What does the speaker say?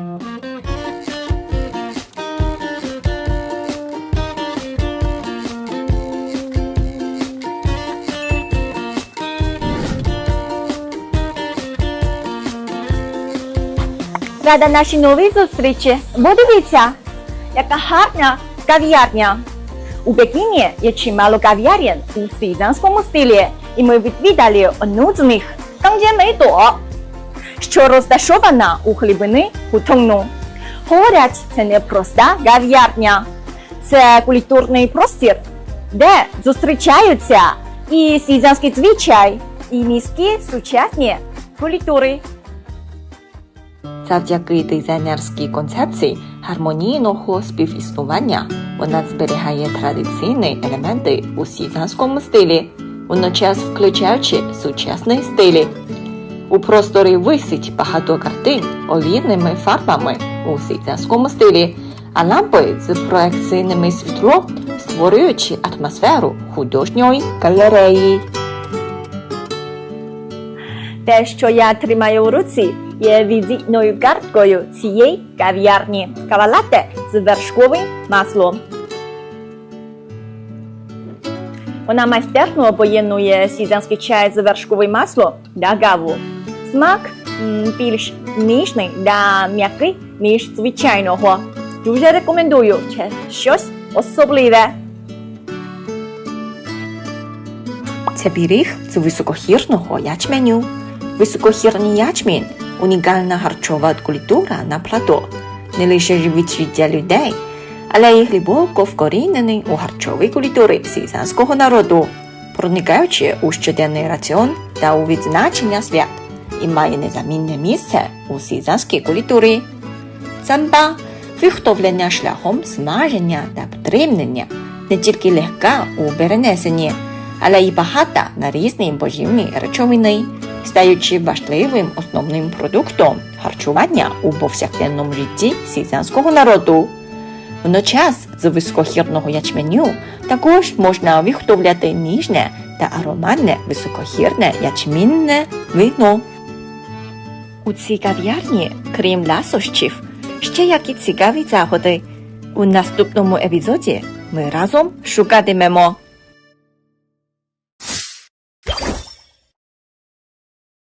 Rada naszej nowej zostrycie, bo wiecie, jaka hartnia kawiarnia. U Pekinie jest malo kawiarien w sydzanskom stylu i my wydali o nudnych, tam gdzie my to. Що розташована у глибини Хутонгну. Говорять, це не проста кав'ярня, це культурний простір, де зустрічаються і сізанський звичай, і міські сучасні культури. Завдяки дизайнерській концепції гармонійного співіснування вона зберігає традиційні елементи у сізанському стилі, водночас включаючи сучасні стилі. У просторі висить багато картин олійними фарбами у сізанському стилі, а лампи з проекційними світлом створюючи атмосферу художньої галереї. Те, що я тримаю в руці, є візитною карткою цієї кав'ярні. Кавалате з вершковим маслом. Вона майстерно поєднує сізанський чай з вершковим маслом та каву. Смак більш ніжний та м'який, ніж звичайного. Дуже рекомендую щось особливе. Це пиріг з високогірного ячменю. Високогірний ячмінь – унікальна харчова культура на плато, не лише живить життя людей, але й глибоко вкорінений у харчовій культурі сізанського народу, проникаючи у щоденний раціон та у відзначення свят і має незамінне місце у сізанській культурі. Самба – виготовлення шляхом смаження та підтримання не тільки легка у перенесенні, але й багата на стаючи важливим основним продуктом харчування у повсякденному житті сізанського народу. Водночас з високогірного ячменю також можна виготовляти ніжне та ароматне високогірне ячмінне вино. У цій кав'ярні, крім ласощів, ще які цікаві заходи. У наступному епізоді ми разом шукатимемо